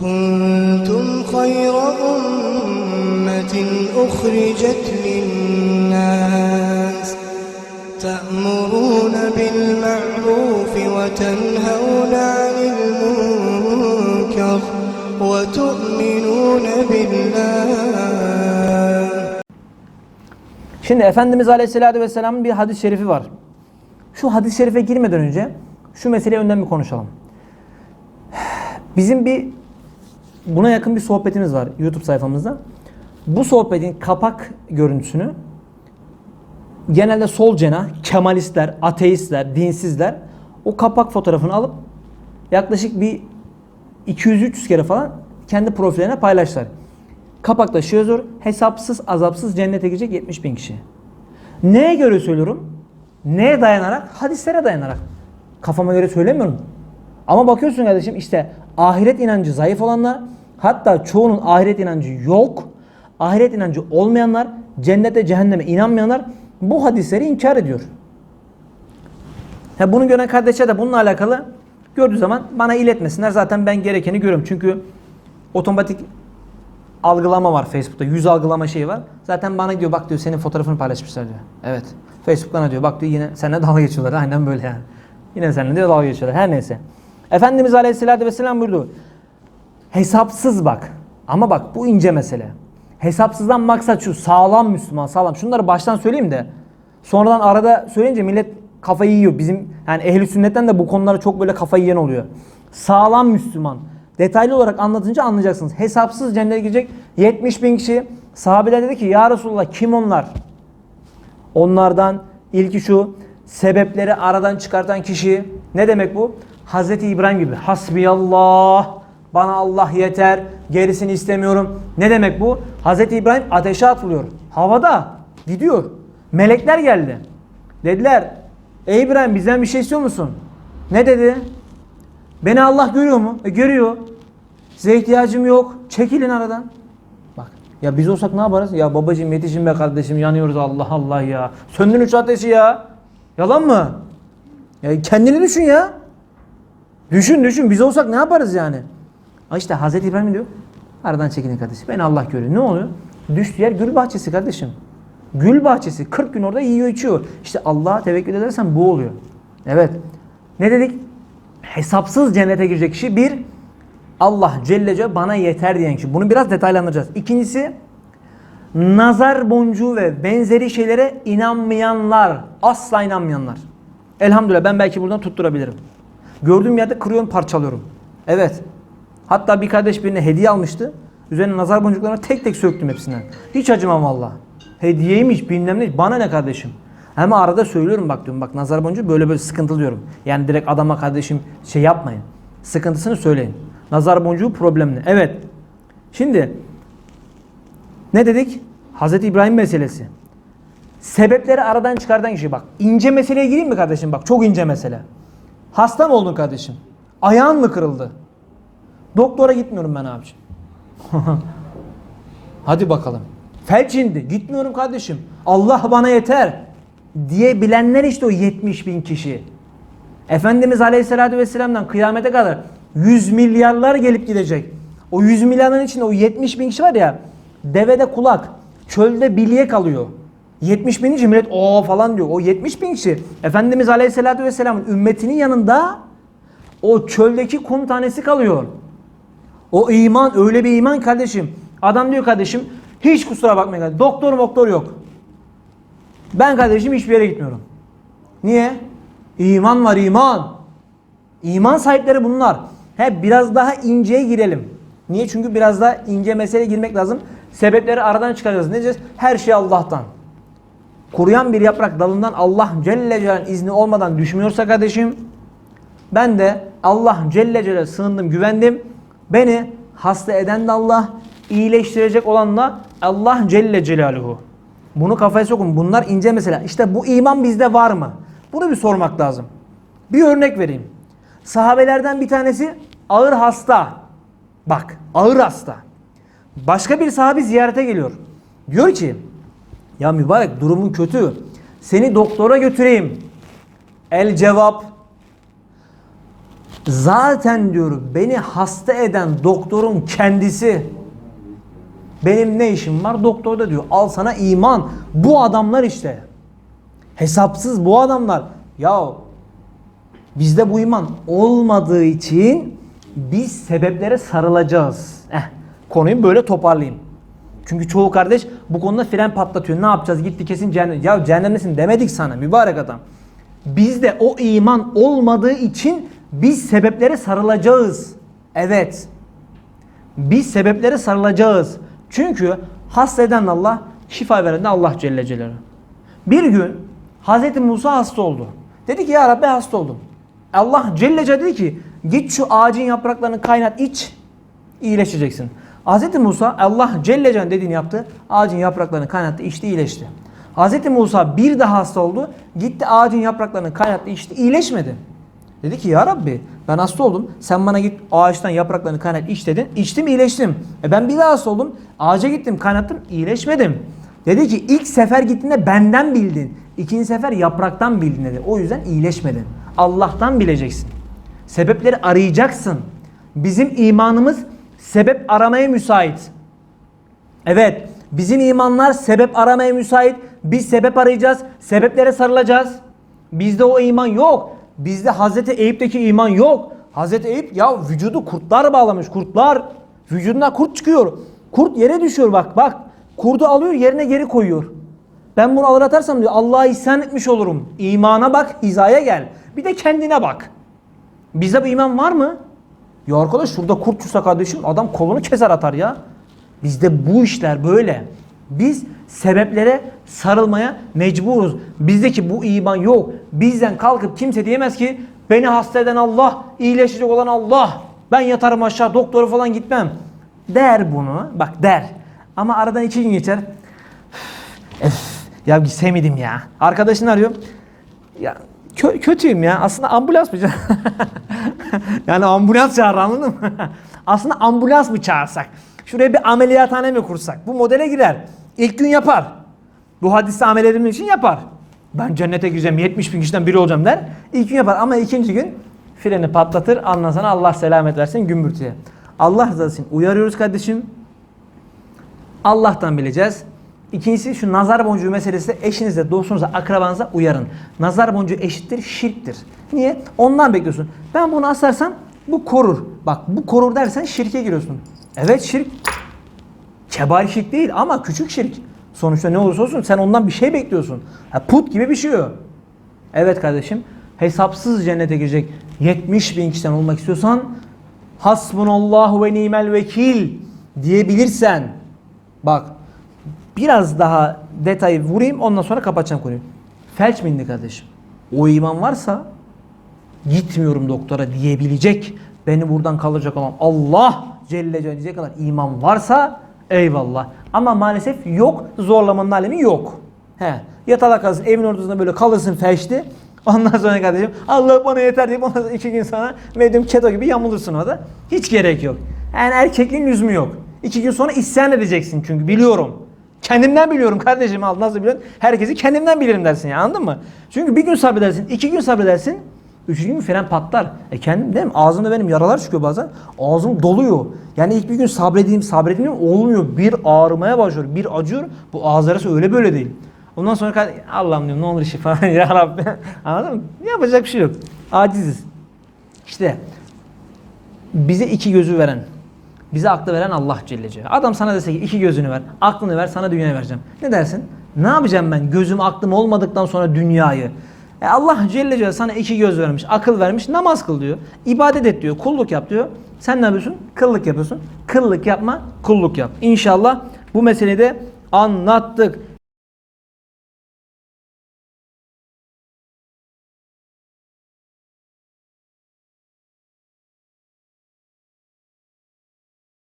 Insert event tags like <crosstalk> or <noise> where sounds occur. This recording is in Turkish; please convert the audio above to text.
كنتم خير أمة أخرجت للناس تأمرون بالمعروف وتنهون عن المنكر وتؤمنون بالله Şimdi Efendimiz Aleyhisselatü Vesselam'ın bir hadis-i şerifi var. Şu hadis-i şerife girmeden önce şu meseleyi önden bir konuşalım. Bizim bir buna yakın bir sohbetimiz var YouTube sayfamızda. Bu sohbetin kapak görüntüsünü genelde sol cenah, kemalistler, ateistler, dinsizler o kapak fotoğrafını alıp yaklaşık bir 200-300 kere falan kendi profillerine paylaştılar. Kapakta şu yazıyor. Hesapsız azapsız cennete girecek 70 bin kişi. Neye göre söylüyorum? Neye dayanarak? Hadislere dayanarak. Kafama göre söylemiyorum. Ama bakıyorsun kardeşim işte ahiret inancı zayıf olanlar hatta çoğunun ahiret inancı yok. Ahiret inancı olmayanlar cennete cehenneme inanmayanlar bu hadisleri inkar ediyor. Ha, bunu gören kardeşe de bununla alakalı gördüğü zaman bana iletmesinler. Zaten ben gerekeni görüyorum. Çünkü otomatik algılama var Facebook'ta. Yüz algılama şeyi var. Zaten bana diyor bak diyor senin fotoğrafını paylaşmışlar diyor. Evet. Facebook'tan diyor bak diyor yine seninle dalga geçiyorlar. <laughs> Aynen böyle yani. Yine seninle diyor dalga geçiyorlar. Her neyse. Efendimiz Aleyhisselatü Vesselam buyurdu. Hesapsız bak. Ama bak bu ince mesele. Hesapsızdan maksat şu sağlam Müslüman sağlam. Şunları baştan söyleyeyim de sonradan arada söyleyince millet kafayı yiyor. Bizim yani ehli sünnetten de bu konulara çok böyle kafayı yiyen oluyor. Sağlam Müslüman. Detaylı olarak anlatınca anlayacaksınız. Hesapsız cennete girecek 70 bin kişi. Sahabeler dedi ki ya Resulullah kim onlar? Onlardan ilki şu sebepleri aradan çıkartan kişi ne demek bu? Hazreti İbrahim gibi hasbiyallah bana Allah yeter gerisini istemiyorum. Ne demek bu? Hazreti İbrahim ateşe atılıyor. Havada gidiyor. Melekler geldi. Dediler ey İbrahim bizden bir şey istiyor musun? Ne dedi? Beni Allah görüyor mu? E, görüyor. Size ihtiyacım yok. Çekilin aradan. Bak ya biz olsak ne yaparız? Ya babacığım yetişin be kardeşim yanıyoruz Allah Allah ya. Söndürün şu ateşi ya. Yalan mı? Ya kendini düşün ya. Düşün düşün biz olsak ne yaparız yani? İşte Hazreti İbrahim diyor. Aradan çekilin kardeşim. Beni Allah görüyor. Ne oluyor? Düştüğü yer gül bahçesi kardeşim. Gül bahçesi. 40 gün orada yiyor içiyor. İşte Allah'a tevekkül edersen bu oluyor. Evet. Ne dedik? Hesapsız cennete girecek kişi bir Allah Celle Celle bana yeter diyen kişi. Bunu biraz detaylandıracağız. İkincisi nazar boncuğu ve benzeri şeylere inanmayanlar. Asla inanmayanlar. Elhamdülillah ben belki buradan tutturabilirim. Gördüğüm yerde kırıyorum parçalıyorum. Evet. Hatta bir kardeş birine hediye almıştı. Üzerine nazar boncuklarını tek tek söktüm hepsinden. Hiç acımam valla. Hediyeymiş bilmem ne. Bana ne kardeşim. Hemen arada söylüyorum bak diyorum. Bak nazar boncuğu böyle böyle sıkıntı diyorum. Yani direkt adama kardeşim şey yapmayın. Sıkıntısını söyleyin. Nazar boncuğu problemli. Evet. Şimdi ne dedik? Hazreti İbrahim meselesi. Sebepleri aradan çıkardan kişi bak. ince meseleye gireyim mi kardeşim? Bak çok ince mesele. Hasta mı oldun kardeşim? Ayağın mı kırıldı? Doktora gitmiyorum ben abiciğim. <laughs> Hadi bakalım. Felç indi. Gitmiyorum kardeşim. Allah bana yeter. Diye bilenler işte o 70 bin kişi. Efendimiz Aleyhisselatü Vesselam'dan kıyamete kadar 100 milyarlar gelip gidecek. O 100 milyarların içinde o 70 bin kişi var ya devede kulak, çölde bilye kalıyor. 70 bin kişi millet o falan diyor. O 70 bin kişi Efendimiz Aleyhisselatü Vesselam'ın ümmetinin yanında o çöldeki kum tanesi kalıyor. O iman öyle bir iman kardeşim. Adam diyor kardeşim hiç kusura bakmayın kardeşim. Doktor doktor yok. Ben kardeşim hiçbir yere gitmiyorum. Niye? İman var iman. İman sahipleri bunlar. He biraz daha inceye girelim. Niye? Çünkü biraz daha ince meseleye girmek lazım. Sebepleri aradan çıkaracağız. Ne diyeceğiz? Her şey Allah'tan. Kuruyan bir yaprak dalından Allah Celle Celal'in izni olmadan düşmüyorsa kardeşim ben de Allah Celle Celal sığındım, güvendim. Beni hasta eden de Allah, iyileştirecek olan da Allah Celle Celaluhu. Bunu kafaya sokun. Bunlar ince mesela. İşte bu iman bizde var mı? Bunu bir sormak lazım. Bir örnek vereyim. Sahabelerden bir tanesi ağır hasta. Bak ağır hasta. Başka bir sahabi ziyarete geliyor. Diyor ki ya mübarek durumun kötü. Seni doktora götüreyim. El cevap Zaten diyor beni hasta eden doktorun kendisi. Benim ne işim var doktorda diyor. Al sana iman. Bu adamlar işte. Hesapsız bu adamlar. Ya bizde bu iman olmadığı için biz sebeplere sarılacağız. Eh, konuyu böyle toparlayayım. Çünkü çoğu kardeş bu konuda fren patlatıyor. Ne yapacağız? Gitti kesin cehennem. Ya cehennemdesin demedik sana mübarek adam. Bizde o iman olmadığı için biz sebeplere sarılacağız. Evet. Biz sebeplere sarılacağız. Çünkü hasta eden Allah, şifa veren de Allah Celle Celaluhu. Bir gün Hz. Musa hasta oldu. Dedi ki ya Rabbi hasta oldum. Allah Celle Celaluhu dedi ki git şu ağacın yapraklarını kaynat iç iyileşeceksin. Hz. Musa Allah Celle Celaluhu dediğini yaptı. Ağacın yapraklarını kaynattı içti iyileşti. Hz. Musa bir daha hasta oldu. Gitti ağacın yapraklarını kaynattı içti iyileşmedi. Dedi ki ya Rabbi ben hasta oldum. Sen bana git ağaçtan yapraklarını kaynat iç dedin. İçtim iyileştim. E ben bir daha hasta oldum. Ağaca gittim kaynattım iyileşmedim. Dedi ki ilk sefer gittiğinde benden bildin. İkinci sefer yapraktan bildin dedi. O yüzden iyileşmedin. Allah'tan bileceksin. Sebepleri arayacaksın. Bizim imanımız sebep aramaya müsait. Evet, bizim imanlar sebep aramaya müsait. Biz sebep arayacağız, sebeplere sarılacağız. Bizde o iman yok. Bizde Hazreti Eyüp'teki iman yok. Hazreti Eyüp ya vücudu kurtlar bağlamış, kurtlar. Vücudundan kurt çıkıyor. Kurt yere düşüyor bak bak. Kurdu alıyor yerine geri koyuyor. Ben bunu alır atarsam diyor Allah'a isyan etmiş olurum. İmana bak, hizaya gel. Bir de kendine bak. Bizde bu iman var mı? Ya arkadaş şurada kurt çıksa kardeşim adam kolunu keser atar ya. Bizde bu işler böyle. Biz sebeplere sarılmaya mecburuz. Bizdeki bu iman yok. Bizden kalkıp kimse diyemez ki beni hasta eden Allah, iyileşecek olan Allah. Ben yatarım aşağı doktora falan gitmem. Der bunu. Bak der. Ama aradan iki gün geçer. Öf, ya sevmedim ya. Arkadaşını arıyor. Ya kö- kötüyüm ya. Aslında ambulans mı? <laughs> yani ambulans çağır anladın mı? <laughs> Aslında ambulans mı çağırsak? Şuraya bir ameliyathane mi kursak? Bu modele girer. İlk gün yapar. Bu hadiste amel edilmek için yapar. Ben cennete gireceğim 70 bin kişiden biri olacağım der. İlk gün yapar ama ikinci gün freni patlatır. Ondan sonra Allah selamet versin gümbürtüye. Allah rızası için uyarıyoruz kardeşim. Allah'tan bileceğiz. İkincisi şu nazar boncuğu meselesi eşinize, dostunuza, akrabanıza uyarın. Nazar boncuğu eşittir, şirktir. Niye? Ondan bekliyorsun. Ben bunu asarsam bu korur. Bak bu korur dersen şirke giriyorsun. Evet şirk. Kebair şirk değil ama küçük şirk. Sonuçta ne olursa olsun sen ondan bir şey bekliyorsun. Ha, put gibi bir şey o. Evet kardeşim hesapsız cennete girecek 70 bin kişiden olmak istiyorsan hasbunallahu ve nimel vekil diyebilirsen bak biraz daha detayı vurayım ondan sonra kapatacağım konuyu. Felç mi indi kardeşim? O iman varsa gitmiyorum doktora diyebilecek beni buradan kalacak olan Allah Celle Celaluhu diyecek kadar iman varsa eyvallah. Ama maalesef yok. Zorlamanın alemi yok. He. Yatalak kalırsın evin ortasında böyle kalırsın felçli. Ondan sonra kardeşim Allah bana yeter deyip ondan sonra iki gün sonra medyum keto gibi yamulursun orada. Hiç gerek yok. Yani erkekliğin lüzumu yok. İki gün sonra isyan edeceksin çünkü biliyorum. Kendimden biliyorum kardeşim al nasıl biliyorsun? Herkesi kendimden bilirim dersin ya anladın mı? Çünkü bir gün sabredersin, iki gün sabredersin. Üçüncü gün fren patlar. E kendim değil mi? Ağzımda benim yaralar çıkıyor bazen. Ağzım doluyor. Yani ilk bir gün sabredeyim sabredeyim olmuyor. Bir ağrımaya başlıyor. Bir acıyor. Bu ağız öyle böyle değil. Ondan sonra Allah'ım diyorum ne olur şifa <laughs> ya Rabbi. Anladın mı? Yapacak bir şey yok. Aciziz. İşte bize iki gözü veren, bize aklı veren Allah Celle Celaluhu. Adam sana dese ki iki gözünü ver, aklını ver, sana dünyayı vereceğim. Ne dersin? Ne yapacağım ben gözüm aklım olmadıktan sonra dünyayı? E Allah Celle Celaluhu sana iki göz vermiş, akıl vermiş, namaz kıl diyor. ibadet et diyor, kulluk yap diyor. Sen ne yapıyorsun? Kıllık yapıyorsun. Kıllık yapma, kulluk yap. İnşallah bu meseleyi de anlattık.